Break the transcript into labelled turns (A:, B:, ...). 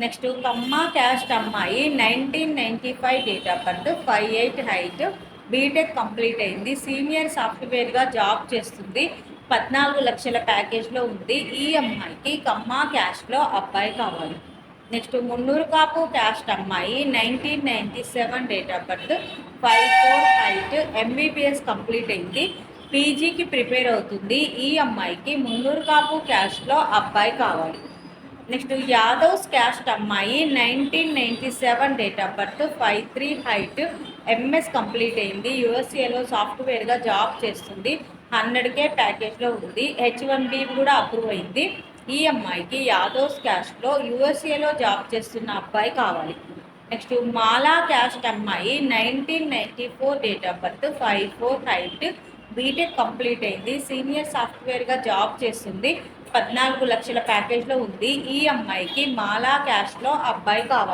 A: Next Kamma caste అమ్మాయి nineteen ninety five date of birth five eight height BTech complete అయింది. Senior సాఫ్ట్వేర్గా job చేస్తుంది. పద్నాలుగు లక్షల ప్యాకేజ్లో ఉంది. ఈ అమ్మాయికి కమ్మ క్యాష్లో అబ్బాయి కావాలి. నెక్స్ట్ మున్నూరు కాపు క్యాస్ట్ అమ్మాయి. Nineteen ninety seven date of birth five four height MBBS complete అయింది. పీజీకి ప్రిపేర్ అవుతుంది. ఈ అమ్మాయికి మున్నూరు కాపు క్యాస్ట్లో అబ్బాయి కావాలి. నెక్స్ట్ యాదవ్స్ క్యాస్ట్ అమ్మాయి nineteen ninety seven date of birth five three height MS complete అయింది. యూఎస్ఏలో సాఫ్ట్వేర్గా జాబ్ చేస్తుంది. హండ్రెడ్ కే ప్యాకేజ్లో ఉంది. హెచ్ వన్ బి కూడా అప్రూవ్ అయింది. ఈ అమ్మాయికి యాదవ్స్ క్యాస్ట్లో యూఎస్ఏలో జాబ్ చేస్తున్న అబ్బాయి కావాలి. నెక్స్ట్ మాలా క్యాస్ట్ అమ్మాయి nineteen ninety four date of birth five four height BTech complete అయింది. సీనియర్ సాఫ్ట్వేర్గా జాబ్ చేస్తుంది. పద్నాలుగు లక్షల ప్యాకేజ్లో ఉంది. ఈ అమ్మాయికి మాలా క్యాష్లో అబ్బాయి కావాలి.